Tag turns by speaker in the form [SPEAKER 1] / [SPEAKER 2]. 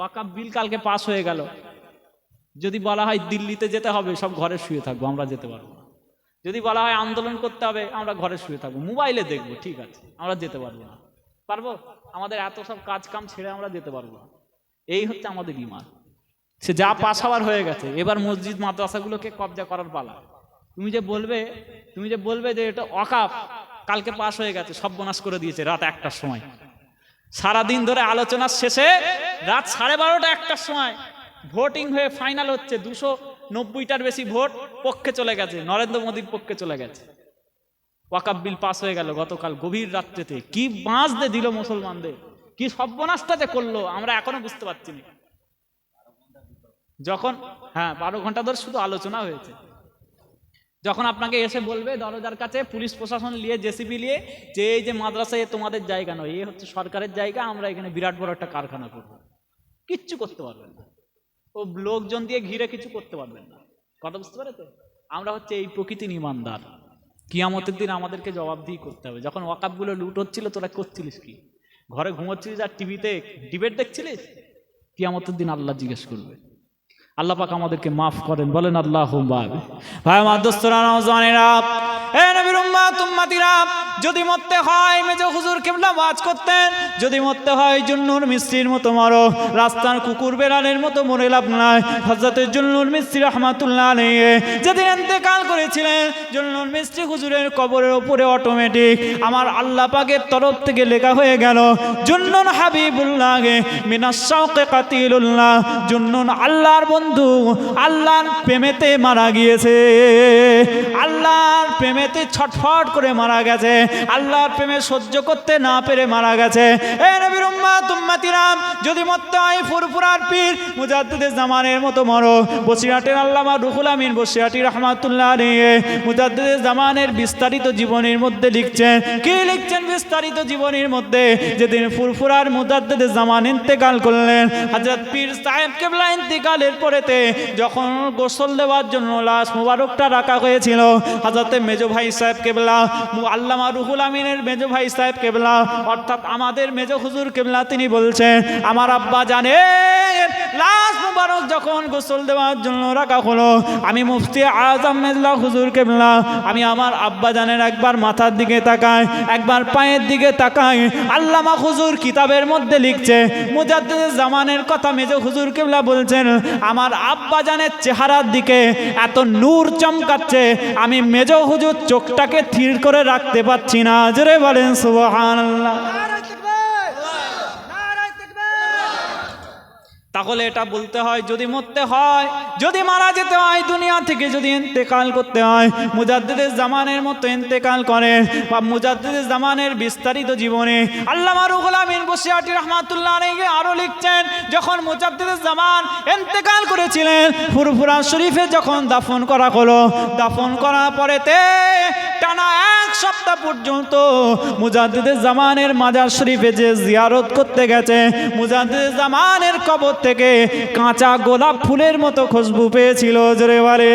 [SPEAKER 1] ওয়াকাব বিল কালকে পাস হয়ে গেল। যদি বলা হয় দিল্লিতে যেতে হবে, সব ঘরে শুয়ে থাকব, আমরা যেতে পারব না। যদি বলা হয় আন্দোলন করতে হবে, আমরা ঘরে শুয়ে থাকব। মোবাইলে দেখব, ঠিক আছে, আমরা যেতে পারব না। পারব? আমাদের এত সব কাজ কাম ছেড়ে আমরা যেতে পারব না। এই হচ্ছে আমাদের ইমান। সে যা পাস হওয়ার হয়ে গেছে, এবার মসজিদ মাদ্রাসাগুলোকে কবজা করার পালা। তুমি যে বলবে, তুমি যে বলবে যে এটা অকাপ কালকে পাস হয়ে গেছে, সব বোনাস করে দিয়েছে রাত একটার সময়। সারাদিন ধরে আলোচনা শেষে রাত সাড়ে বারোটা একটার সময় ভোটিং হয়ে ফাইনাল হচ্ছে, দুশো নব্বইটার বেশি ভোট পক্ষে চলে গেছে, নরেন্দ্র মোদীর পক্ষে চলে গেছে। ওয়াকাব বিল পাস হয়ে গেল গতকাল গভীর রাত্রেতে। কি বাঁচ দিল মুসলমানদের? কি সর্বনাশটা যে করল? আমরা এখনও বুঝতে পারছি না। যখন হ্যাঁ বারো ঘণ্টা ধরে শুধু আলোচনা হয়েছে। যখন আপনাকে এসে বলবে দরজার কাছে, পুলিশ প্রশাসন নিয়ে, জেসিবি নিয়ে, যে এই যে মাদ্রাসায় তোমাদের জায়গা নয়, এ হচ্ছে সরকারের জায়গা, আমরা এখানে বিরাট বড় একটা কারখানা করব। কিচ্ছু করতে পারবেন না। ও লোকজন দিয়ে ঘিরে কিছু করতে পারবেন না। কথা বুঝতে পারে তো আমরা হচ্ছে এই প্রকৃতির ইমানদার কিয়ামতের দিন আমাদেরকে জবাবদিহি করতে হবে। যখন ওয়াকাপগুলো লুট হচ্ছিল, তোরা করছিলিস কি? ঘরে ঘুমোচ্ছিলিস আর টিভিতে ডিবেট দেখছিলিস? কিয়ামতের দিন আল্লাহ জিজ্ঞেস করবে। আল্লাহ পাক আমাদেরকে মাফ করেন, বলেন আল্লাহ ভাই আমার দোস্তরা নওজওয়ানেরা এ নবীর উম্মাত, উম্মাতিরা, যদি মরতে হয় মেজো হুজুর কেবলা ওয়াজ করতেন, যদি মরতে হয় জুন্নুর মিস্ত্রির মতো মরো, রাস্তার কুকুর বেড়ালের মতো মরে লাভ নাই হজরতের জুন্নুর মিস্ত্রি রহমাতুল্লাহ আলাইহি, যেদিন ইন্তেকাল করেছিলেন, জুন্নুর মিস্ত্রি হুজুরের কবরের উপরে অটোমেটিক আমার আল্লাহ পাকের তরফ থেকে লেখা হয়ে গেল, জুন্নুন হাবিবুল্লাহ মিনাস শাওকে কাতিলুল্লাহ, জুন্নুন আল্লাহর বন্ধু, আল্লাহর প্রেমেতে মারা গিয়েছে। আল্লাহর প্রেমেতে ছটফট করে মারা গেছে। আল্লাহর প্রেমে সহ্য করতে না পেরে মারা গেছে। এ নবীর উম্মাত উম্মাতিরাম যদি মরতে হয় ফুরফুরার পীর, মুজাদ্দিদের জামানের মতো মরো। বসিরাটের আল্লামা রুহুল আমিন, বসিরাটি রহমাতুল্লাহ নিয়ে মুজাদ্দিদের জামানের বিস্তারিত জীবনের মধ্যে লিখছেন। কি লিখছেন বিস্তারিত জীবনের মধ্যে? যেদিন ফুরফুরার মুজাদ্দিদের জামান ইন্তেকাল করলেন, হযরত পীর সাহেব কেবলা ইন্তেকালের পরেতে যখন গোসল দেওয়ার জন্য লাশ মুবারকটা রাখা হয়েছিল, হযরতে মেজো ভাই সাহেব কেবলা আল্লামা রুহুল আমিনের মেজো ভাই সাহেব কেবলা, অর্থাৎ আমাদের মেজো হুজুর কেবলা, তিনি বলছেন, আমার আব্বা জানে লাশ মুবারক যখন গোসল দেওয়ার জন্য রাখা হলো, আমি মুফতি আজম মেজলা হুজুর কেবলা, আমি আমার আব্বা জানের একবার মাথার দিকে তাকাই একবার পায়ের দিকে তাকাই আল্লামা হুজুর কিতাবের মধ্যে লিখছে মুজাদ্দিদ জামানের কথা মেজো হুজুর কেবলা বলছেন আমার আব্বা জানের চেহারার দিকে এত নূর চমকাচ্ছে, আমি মেজো হুজুর চোখটাকে থির করে রাখতে পারছি না। জোরে বলেন, সুবহানাল্লাহ। তাহলে এটা বলতে হয়, যদি মরতে হয়, যদি মারা যেতে হয়, দুনিয়া থেকে যদি ইন্তেকাল করতে হয়, মুজাদ্দিদের জামানের মতো ইন্তেকাল করে বা মুজাদ্দিদের জামানের বিস্তারিত জীবনে আল্লামা রুহুল আমিন বসিয়াটি রহমাতুল্লাহ আরও লিখছেন, যখন মুজাদ্দিদের জামান ইন্তেকাল করেছিলেন। ফুরফুরা শরীফে যখন দাফন করা হলো, দাফন করা পরেতে টানা এক সপ্তাহ পর্যন্ত মুজাদ্দিদের জামানের মাজার শরীফে যে জিয়ারত করতে গেছে, মুজাদ্দিদের জামানের কবর থেকে কাঁচা গোলাপ ফুলের মতো খুশবু পেয়েছিল। জোরে বারে